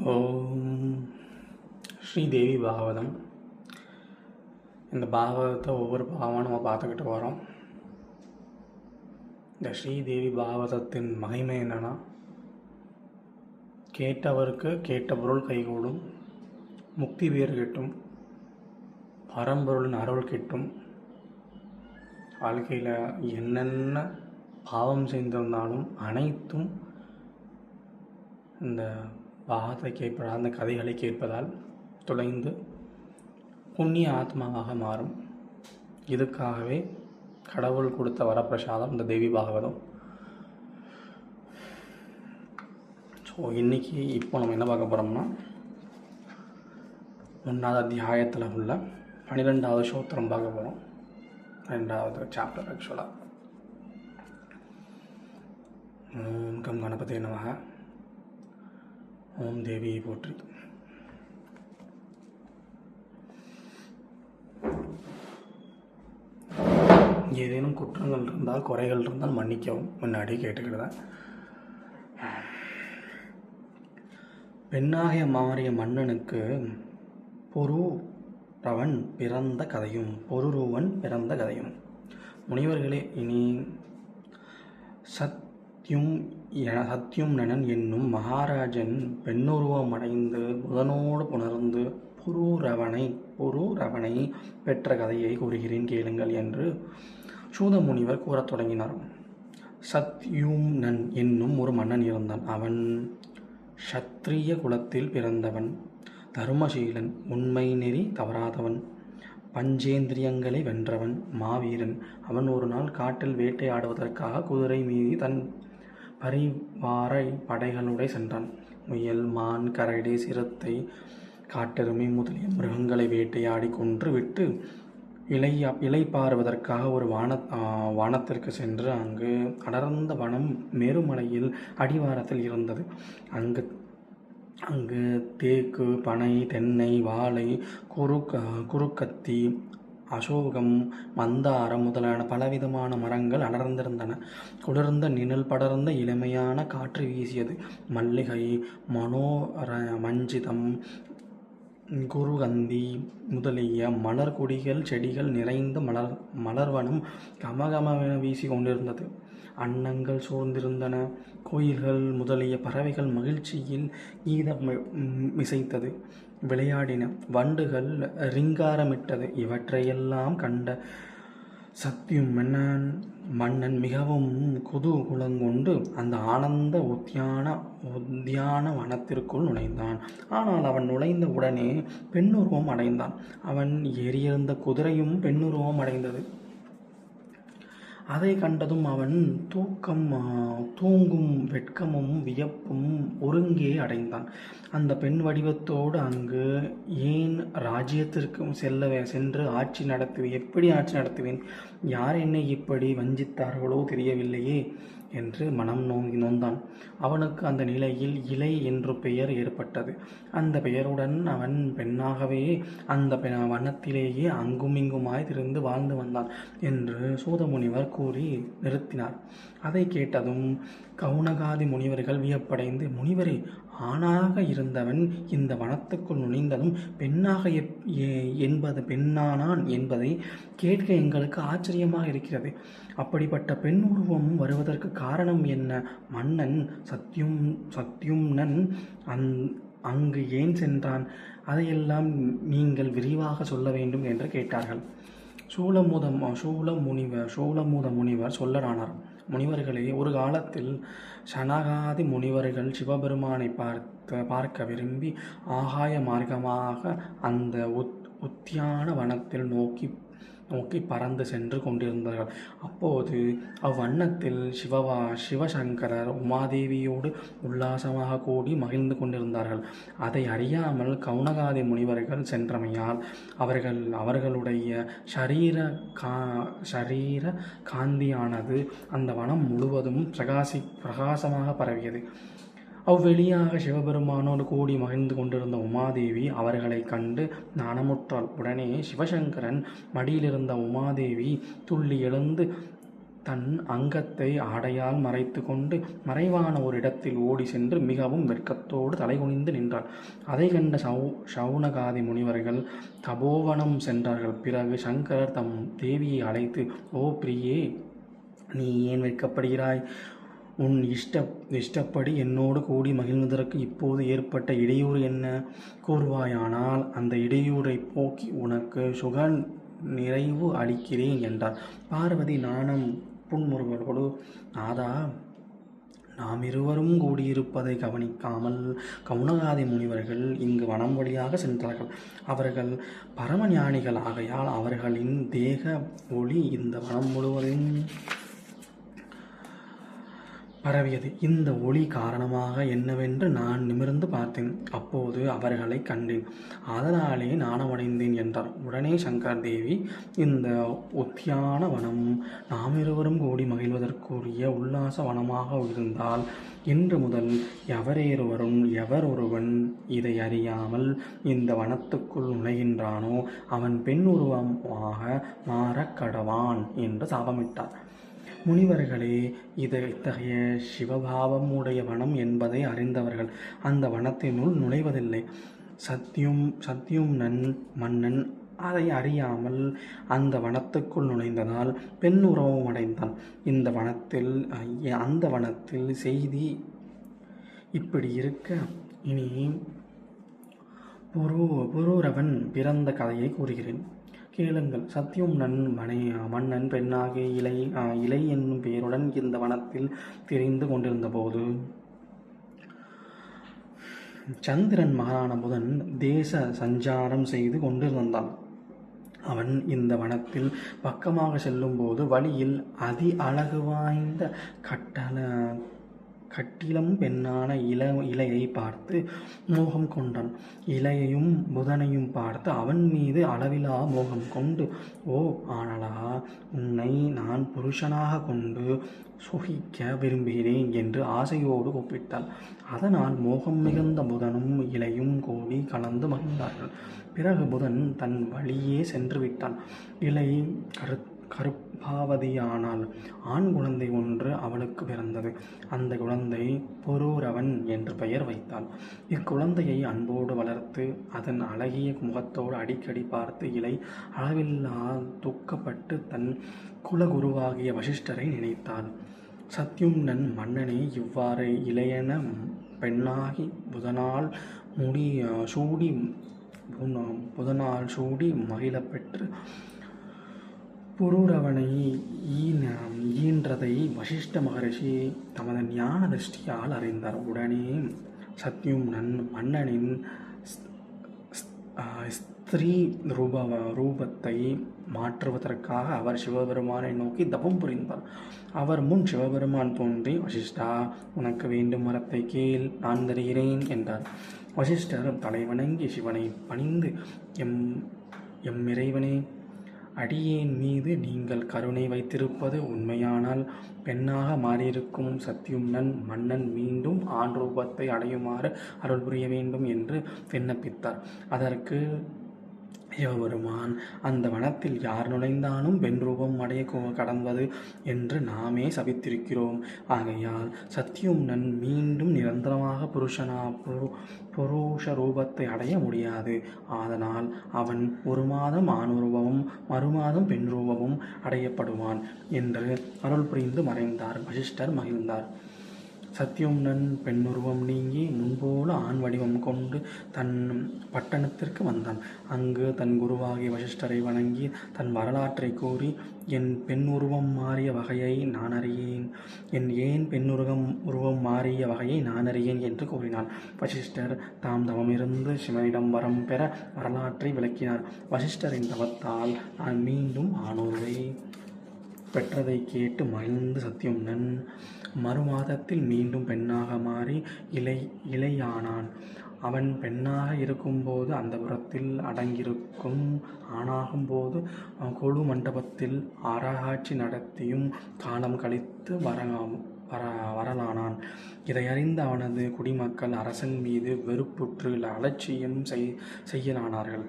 ஓம் ஸ்ரீதேவி பாகவதம். இந்த பாகவதத்தை ஒவ்வொரு பாகமாக நம்ம பார்த்துக்கிட்டு வரோம். இந்த ஸ்ரீதேவி பாகவதத்தின் மகிமை என்னன்னா கேட்டவருக்கு கேட்ட பொருள் கைகூடும் முக்தி பேர் கிட்டும் பரம்பொருளின் அருள் கிட்டும். வாழ்க்கையில் என்னென்ன பாவம் செய்திருந்தாலும் அனைத்தும் இந்த பாகத்தை கேட்பதால் அந்த கதைகளை கேட்பதால் தொலைந்து புண்ணிய ஆத்மாவாக மாறும். இதுக்காகவே கடவுள் கொடுத்த வரப்பிரசாதம் இந்த தேவி பாகவதம். ஸோ இன்றைக்கி இப்போ நம்ம என்ன பார்க்க போகிறோம்னா ஒன்றாவது அத்தியாயத்தில் உள்ள பன்னிரெண்டாவது சோத்திரம் பார்க்க போகிறோம் ரெண்டாவது சாப்டர் ஆக்சுவலாக ஓம் கம் கணபதி நமக. ஓம் தேவியை போற்றி. ஏதேனும் குற்றங்கள் இருந்தால் குறைகள் இருந்தால் மன்னிக்கவும். முன்னாடி கேட்டுக்கிடுவேன் பெண்ணாகிய மாறிய மன்னனுக்கு பொருரவன் பிறந்த கதையும் பொருருவன் பிறந்த கதையும். முனிவர்களே இனி சத் சத்யும் என சத்யும்னன் என்னும் மகாராஜன் பெண்ணுருவமடைந்து புதனோடு புணர்ந்து புரூரவனை புரூரவனை பெற்ற கதையை கூறுகிறேன் கேளுங்கள் என்று சூத முனிவர் கூறத் தொடங்கினார். சத்யும்னன் என்னும் ஒரு மன்னன் இருந்தான். அவன் ஷத்ரிய குலத்தில் பிறந்தவன் தருமசீலன் உண்மை நெறி தவறாதவன் பஞ்சேந்திரியங்களை வென்றவன் மாவீரன். அவன் ஒரு நாள் காட்டில் வேட்டையாடுவதற்காக குதிரை மீது தன் பரிவாரை படைகளுடைய சென்றான். முயல் மான் கரடி சிறுத்தை காட்டெருமை முதலிய மிருகங்களை வேட்டையாடி கொன்று விட்டு இலை இலைப்பாறுவதற்காக ஒரு வான வானத்திற்கு சென்று அங்கு அடர்ந்த வனம் மேருமலையில் அடிவாரத்தில் இருந்தது. அங்கு அங்கு தேக்கு பனை தென்னை வாழை குறுக்க குறுக்கத்தி அசோகம் மந்தாரம் முதலான பலவிதமான மரங்கள் அடர்ந்திருந்தன. குளிர்ந்த நிழல் படர்ந்த இளமையான காற்று வீசியது. மல்லிகை மனோர மஞ்சிதம் குருகந்தி முதலிய மலர் கொடிகள் செடிகள் நிறைந்த மலர் மலர்வனம் கமகமவென வீசி கொண்டிருந்தது. அன்னங்கள் சூழ்ந்திருந்தன. கோயில்கள் முதலிய பறவைகள் மகிழ்ச்சியில் கீதம் இசைத்தது விளையாடின வண்டுகள் ரிங்காரமிட்டது. இவற்றையெல்லாம் கண்ட சத்தியும் மன்னன் மன்னன் மிகவும் குதூகுலங்கொண்டு அந்த ஆனந்த உத்தியான உத்தியான வனத்திற்குள் நுழைந்தான். ஆனால் அவன் நுழைந்த உடனே பெண்ணுருவம் அடைந்தான். அவன் ஏறியிருந்த குதிரையும் பெண்ணுருவம் அடைந்தது. அதை கண்டதும் அவன் தூக்கம் தூங்கும் வெட்கமும் வியப்பும் ஒருங்கே அடைந்தான். அந்த பெண் வடிவத்தோடு அங்கு ஏன் ராஜ்யத்திற்கும் செல்ல சென்று ஆட்சி நடத்துவேன்? எப்படி ஆட்சி நடத்துவேன்? யார் என்னை இப்படி வஞ்சித்தார்களோ தெரியவில்லையே என்று மனம் நோங்கி நோந்தான். அவனுக்கு அந்த நிலையில் இலை என்று பெயர் ஏற்பட்டது. அந்த பெயருடன் அவன் பெண்ணாகவே அந்த வனத்திலேயே அங்குமிங்குமாய் திருந்து வாழ்ந்து வந்தான் என்று சூதமுனிவர் கூறி நிறுத்தினார். அதை கேட்டதும் கவுனகாதி முனிவர்கள் வியப்படைந்து முனிவரே ஆணாக இருந்தவன் இந்த வனத்துக்குள் நுழைந்ததும் பெண்ணாக என்பது பெண்ணானான் என்பதை கேட்க எங்களுக்கு ஆச்சரியமாக இருக்கிறது. அப்படிப்பட்ட பெண் உருவம் வருவதற்கு காரணம் என்ன? மன்னன் சத்யும் சத்யும்னன் அந் அங்கு ஏன் சென்றான்? அதையெல்லாம் நீங்கள் விரிவாக சொல்ல வேண்டும் என்று கேட்டார்கள். சூலமுதம் சூல முனிவர் சூலமுத முனிவர் சொல்லலானார். முனிவர்களே ஒரு காலத்தில் சனகாதி முனிவர்கள் சிவபெருமானை பார்த்து பார்க்க விரும்பி ஆகாய மார்க்கமாக அந்த உத் உத்தியான வனத்தில் நோக்கி நோக்கி பறந்து சென்று கொண்டிருந்தார்கள். அப்போது அவ்வண்ணத்தில் சிவவா சிவசங்கரர் உமாதேவியோடு உல்லாசமாக கூடி மகிழ்ந்து கொண்டிருந்தார்கள். அதை அறியாமல் கவுனகாதி முனிவர்கள் சென்றமையால் அவர்கள் அவர்களுடைய ஷரீர கா ஷரீர காந்தியானது அந்த வனம் முழுவதும் பிரகாசி பிரகாசமாக பரவியது. அவ்வெளியாக சிவபெருமானோடு கூடி மகிழ்ந்து கொண்டிருந்த உமாதேவி அவர்களை கண்டு நாணமுற்றாள் உடனே சிவசங்கரன் மடியிலிருந்த உமாதேவி துள்ளி எழுந்து தன் அங்கத்தை ஆடையால் மறைத்து கொண்டு மறைவான ஒரு இடத்தில் ஓடி சென்று மிகவும் வெட்கத்தோடு தலைகுனிந்து நின்றாள். அதை கண்ட சௌ சௌனகாதி முனிவர்கள் தபோவனம் சென்றார்கள். பிறகு சங்கரர் தம் தேவியை அழைத்து ஓ பிரியே நீ ஏன் வெட்கப்படுகிறாய்? உன் இஷ்ட இஷ்டப்படி என்னோடு கூடி மகிழ்வதற்கு இப்போது ஏற்பட்ட இடையூறு என்ன? கூறுவாயானால் அந்த இடையூரை போக்கி உனக்கு சுக நிறைவு அளிக்கிறேன் என்றார். பார்வதி நாணம் புன்முறுவலோடு ஆதா நாம் இருவரும் கூடியிருப்பதை கவனிக்காமல் கவுனகாதி முனிவர்கள் இங்கு வனம் வழியாக சென்றார்கள். அவர்கள் பரமஞானிகள் ஆகையால் அவர்களின் தேக ஒளி இந்த வனம் முழுவதும் பரவியது. இந்த ஒளி காரணமாக என்னவென்று நான் நிமிர்ந்து பார்த்தேன். அப்போது அவர்களை கண்டேன். அதனாலே நாணமடைந்தேன் என்றார். உடனே சங்கர் தேவி இந்த உத்தியான வனம் நாம் இருவரும் கூடி மகிழ்வதற்குரிய உல்லாச வனமாக இருந்தால் இன்று முதல் எவரேறுவரும் எவர் ஒருவன் இதை அறியாமல் இந்த வனத்துக்குள் நுழைகின்றானோ அவன் பெண் உருவமாக மாறக்கடவான் என்று சாபமிட்டார். முனிவர்களே இது இத்தகைய சிவபாவம் உடைய வனம் என்பதை அறிந்தவர்கள் அந்த வனத்தினுள் நுழைவதில்லை. சத்தியும் சத்தியும் நன் மன்னன் அதை அறியாமல் அந்த வனத்துக்குள் நுழைந்ததால் பெண் உறவும் அடைந்தான். இந்த வனத்தில் அந்த வனத்தில் செய்தி இப்படி இருக்க. இனி புரு புரூரவன் பிறந்த கதையை கூறுகிறேன். கேளுங்கள். சத்தியம் நன் மனை மன்னன் பெண்ணாகிய இலை இலை என்னும் பெயருடன் இந்த வனத்தில் தெரிந்து கொண்டிருந்தபோது சந்திரன் மகாரான புதன் தேச சஞ்சாரம் செய்து கொண்டிருந்தான். அவன் இந்த வனத்தில் பக்கமாக செல்லும்போது வழியில் அதி அழகு வாய்ந்த கட்டள கட்டிலம் பெண்ணான இள இலையை பார்த்து மோகம் கொண்டான். இலையையும் புதனையும் பார்த்து அவன் மீது அளவிலா மோகம் கொண்டு ஓ ஆனலா உன்னை நான் புருஷனாக கொண்டு சுகிக்க விரும்புகிறேன் என்று ஆசையோடு ஒப்பிட்டாள். அதனால் மோகம் மிகுந்த புதனும் இலையும் கூடி கலந்து மகிழ்ந்தார்கள். பிறகு புதன் தன் வழியே சென்று விட்டான். இலை கருத்து கருப்பாவதியானால் ஆண் குழந்தை ஒன்று அவளுக்கு பிறந்தது. அந்த குழந்தை பொரூரவன் என்று பெயர் வைத்தாள். இக்குழந்தையை அன்போடு வளர்த்து அதன் அழகிய முகத்தோடு அடிக்கடி பார்த்து இலை அளவில்லா துக்கப்பட்டு தன் குலகுருவாகிய வசிஷ்டரை நினைத்தாள். சத்யும்னன் மன்னனே இவ்வாறு இளையன பெண்ணாகி புதனால் முடி சூடி புதனால் சூடி மகிழப்பெற்று புரூரவனை ஈன ஈன்றதை வசிஷ்ட மகரிஷி தமது ஞான திருஷ்டியால் அறிந்தார். உடனே சத்யும் நன் மன்னனின் ஸ்திரீ ரூப ரூபத்தை மாற்றுவதற்காக அவர் சிவபெருமானை நோக்கி தபம் புரிந்தார். அவர் முன் சிவபெருமான் தோன்றி வசிஷ்டா உனக்கு வேண்டும் மரத்தை கேள் நான் தருகிறேன் என்றார். வசிஷ்டர் தலைவணங்கி சிவனை பணிந்து எம் எம் இறைவனே அடியேன் மீது நீங்கள் கருணை வைத்திருப்பது உண்மையானால் பெண்ணாக மாறியிருக்கும் சத்யும்னன் மன்னன் மீண்டும் ஆண் ரூபத்தை அடையுமாறு அருள் புரிய வேண்டும் என்று விண்ணப்பித்தார். அதற்கு சிவபெருமான் அந்த வனத்தில் யார் நுழைந்தாலும் பெண் ரூபம் அடைய கடந்தது என்று நாமே சபித்திருக்கிறோம். ஆகையால் சத்தியும்னன் மீண்டும் நிரந்தரமாக புருஷனா புரு புருஷ ரூபத்தை அடைய முடியாது. ஆதலால் அவன் ஒரு மாதம் ஆண் ரூபமும் மறுமாதம் பெண் ரூபமும் அடையப்படுவான் என்று அருள் புரிந்து மறைந்தார் வசிஷ்டர் மகிழ்ந்தார். சத்யும்னன் பெண்ணுருவம் நீங்கி முன்போல ஆண் வடிவம் கொண்டு தன் பட்டணத்திற்கு வந்தான். அங்கு தன் குருவாகிய வசிஷ்டரை வணங்கி தன் வரலாற்றை கூறி என் பெண் உருவம் மாறிய வகையை நான் அறியேன். என் ஏன் பெண்ணுருவம் உருவம் மாறிய வகையை நான் அறியேன் என்று கூறினான் வசிஷ்டர் தாம் தவமிருந்து சிவனிடம் வரம் பெற வரலாற்றை விளக்கினார். வசிஷ்டரின் தவத்தால் நான் மீண்டும் ஆணுருவை பெற்றதை கேட்டு மகிழ்ந்து சத்தியம்னன் மறுமாதத்தில் மீண்டும் பெண்ணாக மாறி இலை இலையானான். அவன் பெண்ணாக இருக்கும்போது அந்த புறத்தில் அடங்கியிருக்கும் ஆணாகும்போது கொழு மண்டபத்தில் ஆராய்ச்சி நடத்தியும் காலம் கழித்து வர வர வரலானான். இதை அறிந்த அவனது குடிமக்கள் அரசன் மீது வெறுப்புற்று அலட்சியம் செய் செய்யலானார்கள்.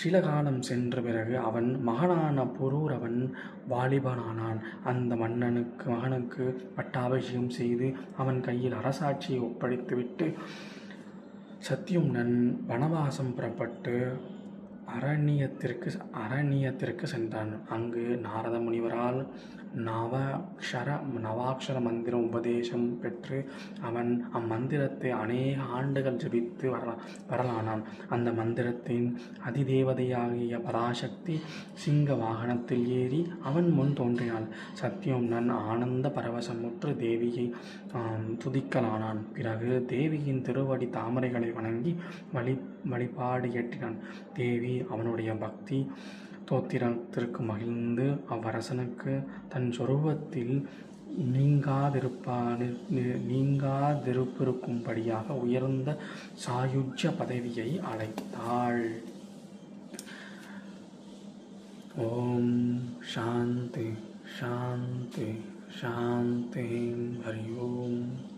சில காலம் சென்ற பிறகு அவன் மகனான புரூரவன் வாலிபனானான். அந்த மன்னனுக்கு மகனுக்கு பட்டாபிஷேகம் செய்து அவன் கையில் அரசாட்சியை ஒப்படைத்துவிட்டு சத்தியும்னன் வனவாசம் புறப்பட்டு அரண்யத்திற்கு அரண்யத்திற்கு சென்றான். அங்கு நாரத முனிவரால் நவாக்ஷர நவாக்ஷர மந்திரம் உபதேசம் பெற்று அவன் அம்மந்திரத்தை அநேக ஆண்டுகள் ஜபித்து வரலா வரலானான். அந்த மந்திரத்தின் அதிதேவதையாகிய பராசக்தி சிங்க வாகனத்தில் ஏறி அவன் முன் தோன்றினாள். சத்தியம்னன் ஆனந்த பரவசமுற்று தேவியை துதிக்கலானான். பிறகு தேவியின் திருவடி தாமரைகளை வணங்கி வழி வழிபாடு ஏற்றினான். தேவி அவனுடைய பக்தி தோத்திரத்திற்கு மகிழ்ந்து அவ்வரசனுக்கு தன் சொரூபத்தில் நீங்காதிருப்பா நீங்காதிருப்பிருக்கும்படியாக உயர்ந்த சாயுஜ்ய பதவியை அழைத்தாள். ஓம் சாந்தி சாந்தி சாந்தி. ஹரி ஓம்.